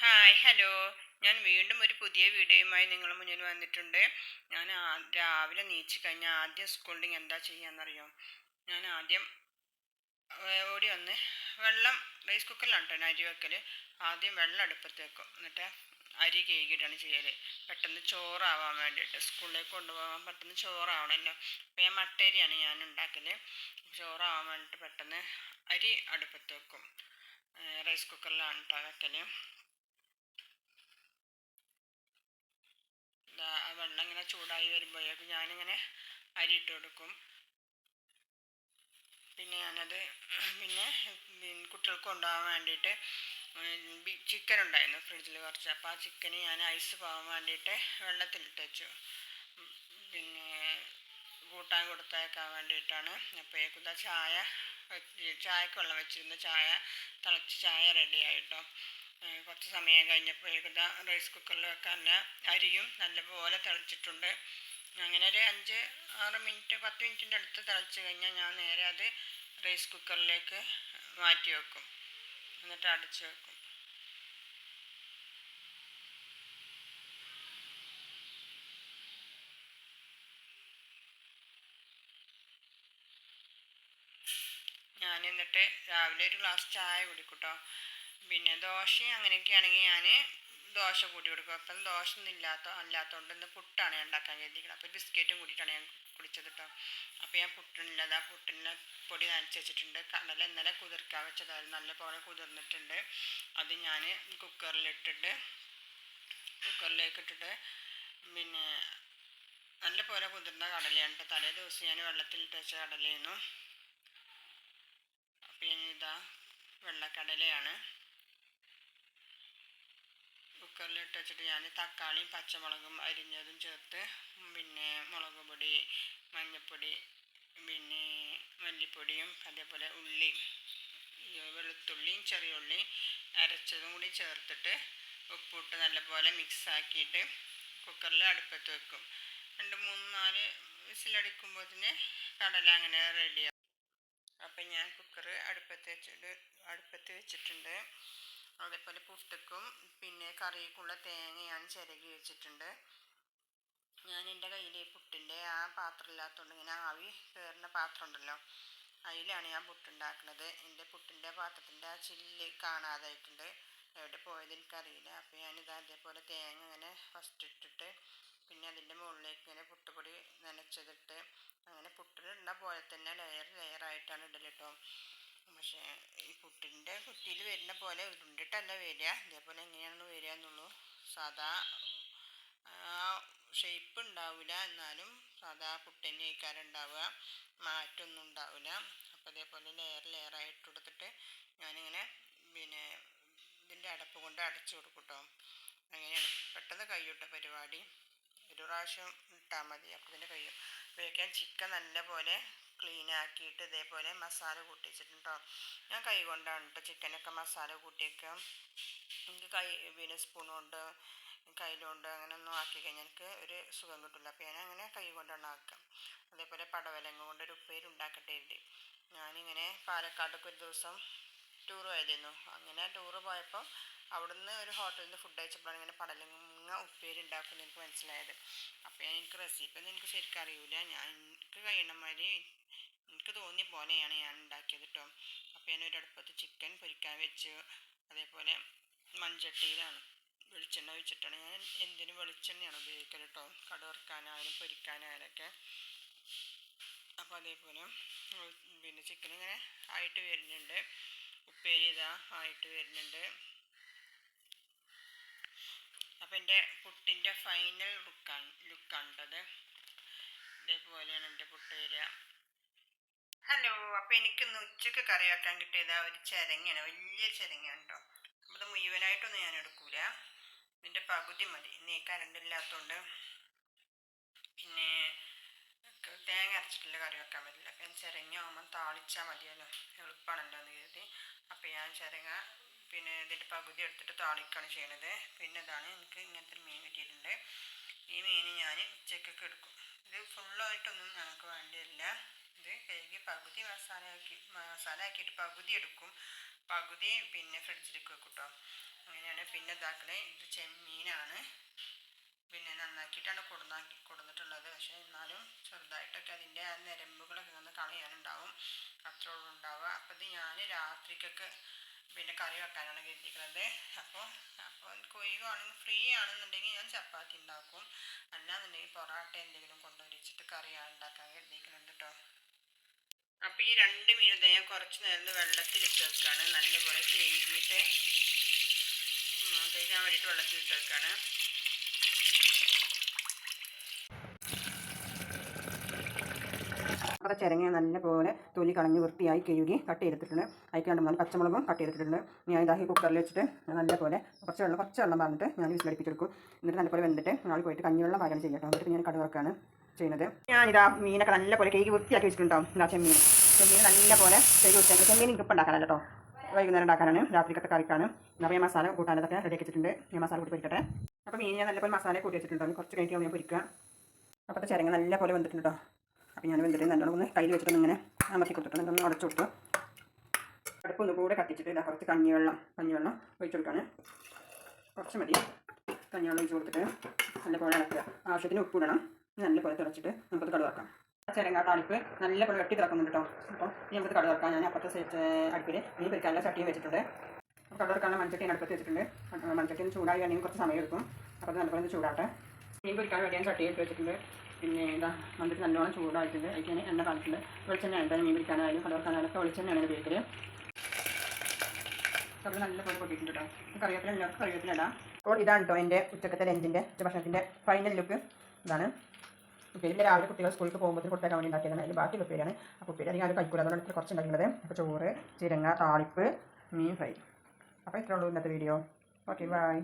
Hi hello ഞാൻ വീണ്ടും ഒരു പുതിയ വീഡിയോയുമായി നിങ്ങളുടെ മുന്നിൽ വന്നിട്ടുണ്ട്. ഞാൻ രാവിലെ നീച്ച് കഴിഞ്ഞാൽ ആദ്യം സ്കൂളിൽ എന്താ ചെയ്യാന്നറിയോ? ഞാൻ ആദ്യം ഓടി വന്ന് വെള്ളം റൈസ് കുക്കറിലാണ് അരി വെക്കൽ ആദ്യം വെള്ളം അടുപ്പത്ത് വെക്കും. എന്നിട്ട് അരി കേകിയിട്ടാണ് ചെയ്യൽ പെട്ടെന്ന് ചോറാവാൻ വേണ്ടിയിട്ട്. സ്കൂളിലേക്ക് കൊണ്ടുപോകാൻ പെട്ടെന്ന് ചോറാവണമല്ലോ അപ്പോൾ ഞാൻ മട്ടരിയാണ് ഞാൻ ഉണ്ടാക്കൽ ചോറാവാൻ വേണ്ടിയിട്ട് പെട്ടെന്ന് അരി അടുപ്പത്ത് വെക്കും. റൈസ് കുക്കറിലാണ് കേട്ടോ വെക്കൽ ആ വെള്ളം ഇങ്ങനെ ചൂടായി വരുമ്പോഴേക്കും ഞാനിങ്ങനെ അരി ഇട്ട് കൊടുക്കും. പിന്നെ ഞാനത് പിന്നെ കുട്ടികൾക്ക് കൊണ്ടുപോകാൻ വേണ്ടിയിട്ട് ചിക്കൻ ഉണ്ടായിരുന്നു ഫ്രിഡ്ജിൽ കുറച്ച്. അപ്പോൾ ആ ചിക്കന് ഞാൻ ഐസ് പോകാൻ വേണ്ടിയിട്ട് വെള്ളത്തിലിട്ട് വെച്ചു. പിന്നെ കൂട്ടാൻ കൊടുത്തേക്കാൻ വേണ്ടിയിട്ടാണ്. അപ്പോഴേക്കും ചായ ചായക്ക് വെള്ളം വെച്ചിരുന്ന. ചായ തിളച്ച് ചായ റെഡി ആയിട്ടോ. ഏഹ് കുറച്ച് സമയം കഴിഞ്ഞപ്പോഴേക്കും റൈസ് കുക്കറിൽ വെക്കാനുള്ള അരിയും നല്ലപോലെ തിളച്ചിട്ടുണ്ട്. അങ്ങനെ ഒരു അഞ്ച് ആറ് മിനിറ്റ് പത്ത് മിനിറ്റിന്റെ അടുത്ത് തിളച്ച് കഴിഞ്ഞാൽ ഞാൻ നേരെ അത് റൈസ് കുക്കറിലേക്ക് മാറ്റി വെക്കും. എന്നിട്ട് അടച്ച് വെക്കും. ഞാൻ എന്നിട്ട് രാവിലെ ഒരു ഗ്ലാസ് ചായ കുടിക്കും പിന്നെ ദോശ അങ്ങനെയൊക്കെ ആണെങ്കിൽ ഞാൻ ദോശ കൂട്ടി കൊടുക്കും. അപ്പം ദോശ ഒന്നും ഇല്ലാത്ത അല്ലാത്തതുകൊണ്ട് ഇന്ന് പുട്ടാണ് ഞാൻ ഉണ്ടാക്കാൻ കരുതിക്കുന്നത് അപ്പോൾ ബിസ്ക്കറ്റും കൂട്ടിയിട്ടാണ് ഞാൻ കുടിച്ചത് കേട്ടോ അപ്പോൾ ഞാൻ പുട്ടിനുള്ളത് ആ പുട്ടിനുള്ള പൊടി നനച്ച് വെച്ചിട്ടുണ്ട്. കടല ഇന്നലെ കുതിർക്കാൻ വെച്ചതായിരുന്നു. നല്ല പോലെ കുതിർന്നിട്ടുണ്ട്. അത് ഞാൻ കുക്കറിലിട്ടിട്ട് കുക്കറിലേക്ക് ഇട്ടിട്ട് പിന്നെ നല്ല പോലെ കുതിർന്ന കടലയാണ് തലേ ദിവസം ഞാൻ വെള്ളത്തിലിട്ട് വെച്ച കടലയായിരുന്നു. അപ്പോൾ ഞാൻ ഇതാ വെള്ളക്കടലയാണ് കുക്കറിലിട്ട് വെച്ചിട്ട് ഞാൻ തക്കാളിയും പച്ചമുളകും അരിഞ്ഞതും ചേർത്ത് പിന്നെ മുളക് പൊടി മഞ്ഞൾപ്പൊടി പിന്നെ മല്ലിപ്പൊടിയും അതേപോലെ ഉള്ളി വെളുത്തുള്ളിയും ചെറിയ ഉള്ളി അരച്ചതും കൂടി ചേർത്തിട്ട് ഉപ്പിട്ട് നല്ലപോലെ മിക്സ് ആക്കിയിട്ട് കുക്കറിൽ അടുപ്പത്ത് വെക്കും. രണ്ട് മൂന്ന് നാല് വിസിലടിക്കുമ്പോൾ തന്നെ കടല അങ്ങനെ റെഡിയാകും അപ്പം ഞാൻ കുക്കർ അടുപ്പത്ത് വെച്ചിട്ട് അടുപ്പത്ത് വെച്ചിട്ടുണ്ട്. അതേപോലെ പുട്ടുക്കും പിന്നെ കറിക്കുള്ള തേങ്ങയാണ് ചിരകി വെച്ചിട്ടുണ്ട്. ഞാൻ എന്റെ കയ്യിൽ പുട്ടിന്റെ ആ പാത്രം ഇല്ലാത്തതുകൊണ്ട് ഇങ്ങനെ ആവി കയറുന്ന പാത്രം ഉണ്ടല്ലോ അതിലാണ് ഞാൻ പുട്ടുണ്ടാക്കുന്നത്. എന്റെ പുട്ടിന്റെ പാത്രത്തിന്റെ ആ ചില്ല് കാണാതായിട്ടുണ്ട്. എവിടെ പോയത് എനിക്കറിയില്ല. അപ്പോൾ ഞാനിത് അതേപോലെ തേങ്ങ ഇങ്ങനെ ഫസ്റ്റ് ഇട്ടിട്ട് പിന്നെ അതിന്റെ മുകളിലേക്ക് ഇങ്ങനെ പുട്ടുപൊടി നനച്ചതിട്ട് അങ്ങനെ പുട്ടിലിടുന്ന പോലെ തന്നെ ലെയർ ലെയറായിട്ടാണ് ഇടൽ കേട്ടോ പക്ഷേ ഈ കുട്ടിന്റെ കുട്ടിയിൽ വരുന്ന പോലെ ഉരുണ്ടിട്ടല്ല വരിക. ഇതേപോലെ എങ്ങനെയാണ് വരിക എന്നുള്ളൂ. സാധാ ഷേപ്പ് ഉണ്ടാവില്ല. എന്നാലും സാധാ പുട്ടിന്റെ ഉണ്ടാവുക മാറ്റൊന്നും ഉണ്ടാവില്ല. അപ്പോൾ അതേപോലെ ലെയർ ലെയറായിട്ട് കൊടുത്തിട്ട് ഞാനിങ്ങനെ പിന്നെ ഇതിന്റെ അടപ്പ് കൊണ്ട് അടച്ചു കൊടുക്കട്ടോ. കേട്ടോ അങ്ങനെയാണ് പെട്ടെന്ന് കൈയിട്ട പരിപാടി. ഒരു പ്രാവശ്യം ഇട്ടാൽ മതി. അപ്പോൾ തന്നെ കഴിയും ഉപയോഗിക്കാൻ ചിക്കൻ നല്ല പോലെ ക്ലീൻ ആക്കിയിട്ട് ഇതേപോലെ മസാല കൂട്ടി വെച്ചിട്ടുണ്ടോ ഞാൻ കൈ കൊണ്ടാണ് കേട്ടോ ചിക്കനൊക്കെ മസാല കൂട്ടിയൊക്കെ എനിക്ക് കൈ പിന്നെ സ്പൂൺ കൊണ്ട് കയ്യിലുകൊണ്ട് അങ്ങനെ ഒന്നും ആക്കി കഴിഞ്ഞാൽ എനിക്ക് ഒരു സുഖം കിട്ടില്ല അപ്പോൾ ഞാൻ അങ്ങനെ കൈ കൊണ്ടാണ് ആക്കുക. അതേപോലെ പടവലങ്ങ കൊണ്ട് ഒരു ഉപ്പേരി ഉണ്ടാക്കട്ടെ എഴുതി ഞാനിങ്ങനെ പാലക്കാട്ടൊക്കെ ഒരു ദിവസം ടൂർ പോയതായിരുന്നു അങ്ങനെ ടൂർ പോയപ്പോൾ അവിടുന്ന് ഒരു ഹോട്ടലിൽ നിന്ന് ഫുഡ് കഴിച്ചപ്പോഴാണ് ഇങ്ങനെ പടലങ്ങ ഉപ്പേരി ഉണ്ടാക്കുന്നത് എനിക്ക് മനസ്സിലായത്. അപ്പോൾ ഞാൻ എനിക്ക് റെസിപ്പി ഒന്നും എനിക്ക് ശരിക്കും അറിയില്ല ഞാൻ എനിക്ക് കഴിയണ മാതിരി എനിക്ക് തോന്നിയ പോലെയാണ് ഞാൻ ഉണ്ടാക്കിയത് കേട്ടോ അപ്പോൾ ഞാൻ ഒരു അടുപ്പത്ത് ചിക്കൻ പൊരിക്കാൻ വെച്ച്. അതേപോലെ മൺചട്ടിയിലാണ് വെളിച്ചെണ്ണ വെച്ചിട്ടാണ് ഞാൻ എന്തിനും വെളിച്ചെണ്ണയാണ് ഉപയോഗിക്കൽ കേട്ടോ കടുവറുക്കാനായാലും പൊരിക്കാനായാലും ഒക്കെ. അപ്പോൾ അതേപോലെ പിന്നെ ചിക്കൻ ഇങ്ങനെ ആയിട്ട് വരുന്നുണ്ട്. ഉപ്പേരി ആയിട്ട് വരുന്നുണ്ട്. അപ്പം എന്റെ പുട്ടിന്റെ ഫൈനൽ ലുക്കാണ് ലുക്കാണ് കേട്ടത് ഇതേപോലെയാണ് എന്റെ പുട്ട് വരിക. അപ്പോൾ എനിക്കിന്ന് ഉച്ചയ്ക്ക് കറി വെക്കാൻ കിട്ടിയത് ആ ഒരു ചിരങ്ങയാണ്. വലിയൊരു ചിരങ്ങയാണ് കേട്ടോ അപ്പോൾ ഇത് മുഴുവനായിട്ടൊന്നും ഞാൻ എടുക്കൂല. ഇതിന്റെ പകുതി മതി. ഇന്ന് കറണ്ട് ഇല്ലാത്തതുകൊണ്ട് പിന്നെ തേങ്ങ അരച്ചിട്ടുള്ള കറി വെക്കാൻ പറ്റില്ല. അപ്പം ചിരങ്ങ ആകുമ്പോൾ താളിച്ചാൽ മതിയല്ലോ. എളുപ്പമാണല്ലോ എന്ന് കരുതി. അപ്പോൾ ഞാൻ ചിരങ്ങ പിന്നെ ഇതിന്റെ പകുതി എടുത്തിട്ട് താളിക്കാണ് ചെയ്യണത്. പിന്നെ ഇതാണ് എനിക്ക് ഇങ്ങനത്തെ മീൻ കിട്ടിയിട്ടുണ്ട്. ഈ മീൻ ഞാൻ ഉച്ചക്കൊക്കെ എടുക്കും. ഇത് ഫുള്ളായിട്ടൊന്നും ഞങ്ങൾക്ക് വേണ്ടിയില്ല. ഇത് കഴുകി പകുതി മസാല ആക്കി മസാല ആക്കിയിട്ട് പകുതി എടുക്കും. പകുതി പിന്നെ ഫ്രിഡ്ജിലേക്ക് വെക്കും കേട്ടോ അങ്ങനെയാണ് പിന്നെ ഇതാക്കണേ ഇത് ചെമ്മീനാണ്. പിന്നെ നന്നാക്കിയിട്ടാണ് കൊടുന്നാക്കി കൊടുന്നിട്ടുള്ളത്. പക്ഷേ എന്നാലും ചെറുതായിട്ടൊക്കെ അതിന്റെ ആ നിരമ്പുകളൊക്കെ ഒന്ന് കളയാനുണ്ടാവും. അത്രയോളം ഉണ്ടാവുക. അപ്പോൾ ഇത് ഞാൻ രാത്രിക്കൊക്കെ പിന്നെ കറി വെക്കാനാണ് കരുതിക്കുന്നത് അപ്പോൾ അപ്പോൾ കൊയ്യുകയാണെങ്കിൽ ഫ്രീ ആണെന്നുണ്ടെങ്കിൽ ഞാൻ ചപ്പാത്തി ഉണ്ടാക്കും. അല്ലാന്നുണ്ടെങ്കിൽ പൊറാട്ട എന്തെങ്കിലും കൊണ്ടുവരിച്ചിട്ട് കറിയാണ് ഉണ്ടാക്കാൻ കരുതിക്കുന്നുണ്ട് കേട്ടോ അപ്പോൾ ഈ രണ്ട് ഇതാ ഞാൻ കുറച്ച് നേരം വെള്ളത്തിലിട്ട് വെക്കുകയാണ് നല്ലപോലെ കഴുകിയിട്ട് കഴുകാൻ വേണ്ടിയിട്ട് വെള്ളത്തിലിട്ട് വെക്കുകയാണ് അപ്പോൾ ചിരങ്ങ നല്ലപോലെ തൊലി കളഞ്ഞ് വൃത്തിയായി കഴുകി കട്ട് ചെയ്തിട്ടുണ്ട് അതിൽ രണ്ട് മൂന്ന് പച്ചമുളകും കട്ട് ചെയ്തിട്ടുണ്ട് ഞാൻ ഇതാക്കി കുക്കറിൽ വെച്ചിട്ട് നല്ലപോലെ കുറച്ച് വെള്ളം കുറച്ച് വെള്ളം പറഞ്ഞിട്ട് ഞാൻ വിസിലടിപ്പിച്ചെടുക്കും. എന്നിട്ട് നല്ലപോലെ വെന്തിട്ട് നാളെ പോയിട്ട് കഞ്ഞിവെള്ളം പാചകം ചെയ്യട്ടോ. എന്നിട്ട് ഞാൻ കടുവർക്കാണ് ചെയ്യുന്നത്. ഞാനിതാ മീനൊക്കെ നല്ലപോലെ കേക്ക് വൃത്തിയാക്കി വെച്ചിട്ടുണ്ടാവും ഇതാ ചെമ്മീൻ. ചെമ്മീൻ നല്ലപോലെ കേക്ക് വൃത്തിയാക്കി. ചെമ്മീൻ എനിക്ക് ഇപ്പം ഉണ്ടാക്കാനല്ല കേട്ടോ. വൈകുന്നേരം ഉണ്ടാക്കാനാണ്. രാത്രിക്കത്തെ കറിക്കാണ്. ഞാൻ മസാല കൂട്ടാനതൊക്കെ റെഡി വെച്ചിട്ടുണ്ട്. ഞാൻ മസാല കൂട്ടി പൊരിക്കട്ടെ. അപ്പോൾ മീൻ ഞാൻ നല്ലപോലെ മസാല കൂട്ടി വെച്ചിട്ടുണ്ടാവും കുറച്ച് കഴിഞ്ഞിട്ട് ഞാൻ പൊരിക്കുക. അപ്പോഴത്തെ ചിരങ്ങ നല്ലപോലെ വന്നിട്ടുണ്ട് കേട്ടോ. അപ്പോൾ ഞാൻ വെന്തിട്ട് നല്ലോണം ഒന്ന് കയ്യിൽ വെച്ചിട്ട് ഇങ്ങനെ അമർത്തി കൊടുത്തിട്ട് ഒന്ന് ഉടച്ചു കൊടുത്തു അടുപ്പ് ഒന്ന് കൂടെ കത്തിച്ചിട്ട് ഇതാ കുറച്ച് കഞ്ഞിവെള്ളം കഞ്ഞിവെള്ളം ഒഴിച്ചു കൊടുക്കുകയാണ് കുറച്ച് മതി. കഞ്ഞിവെള്ളം ഒഴിച്ച് കൊടുത്തിട്ട് നല്ലപോലെ ഇളക്കുക. ആവശ്യത്തിന് ഉപ്പിടണം നല്ലപോലെ തിളച്ചിട്ട് നമുക്കത് കടുവാക്കാം ചിരങ്ങ താളിപ്പ് നല്ലപോലെ വെട്ടി തിളക്കുന്നുണ്ട് കേട്ടോ അപ്പോൾ ഇനി നമുക്ക് കടുവാക്കാം ഞാൻ അപ്പുറത്തെ അടുപ്പിൽ ഇനി പൊരിക്കാനുള്ള ചട്ടിയും വെച്ചിട്ടുണ്ട്. അപ്പോൾ കടുവറക്കാനുള്ള മൺചട്ടി അടുപ്പത്ത് വെച്ചിട്ടുണ്ട്. മൺചട്ടി ചൂടായി വേണമെങ്കിൽ കുറച്ച് സമയം എടുക്കും. അപ്പോൾ അത് നല്ലപോലെ ഒന്ന് ചൂടാട്ടെ. മീൻ പൊരിക്കാൻ വേണ്ടി ഞാൻ ചട്ടി ഇട്ട് വെച്ചിട്ടുണ്ട്. പിന്നെ എന്താ വന്നിട്ട് നല്ലോണം ചൂടായിട്ടുണ്ട്. അതിന് എണ്ണ കാണിച്ചിട്ടുണ്ട് വെളിച്ചെണ്ണ ഉണ്ട് മീൻ പിടിക്കാനായാലും കടവർക്കാനായാലും ഒക്കെ വെളിച്ചെണ്ണയാണ് ഉപയോഗിക്കൽ. കറി നല്ല പോലെ പൊട്ടിയിട്ടുണ്ട് കേട്ടോ കറിവേപ്പില അപ്പോൾ ഇതാണ് കേട്ടോ എന്റെ ഉച്ചക്കത്തെ ലഞ്ചിന്റെ ഉച്ചഭക്ഷണത്തിന്റെ ഫൈനൽ ലുക്ക് ഇതാണ്. ഉപ്പേരിന്റെ രാവിലെ കുട്ടികൾ സ്കൂളിൽ പോകുമ്പോൾ കൊടുത്തേക്കാൻ വേണ്ടി ഉണ്ടാക്കിയതാണ്. അതിൽ ബാക്കി ഉപ്പേരിയാണ്. അപ്പോൾ ഉപ്പേരി അല്ലെങ്കിൽ അത് കഴിക്കൂല അതുകൊണ്ട് കുറച്ച് ഉണ്ടാക്കുന്നത് അപ്പോൾ ചോറ് ചിരങ്ങ താളിപ്പ് മീൻ ഫ്രൈ. അപ്പോൾ ഇത്രയുള്ളൂ ഇന്നത്തെ വീഡിയോ ഓക്കെ ബൈ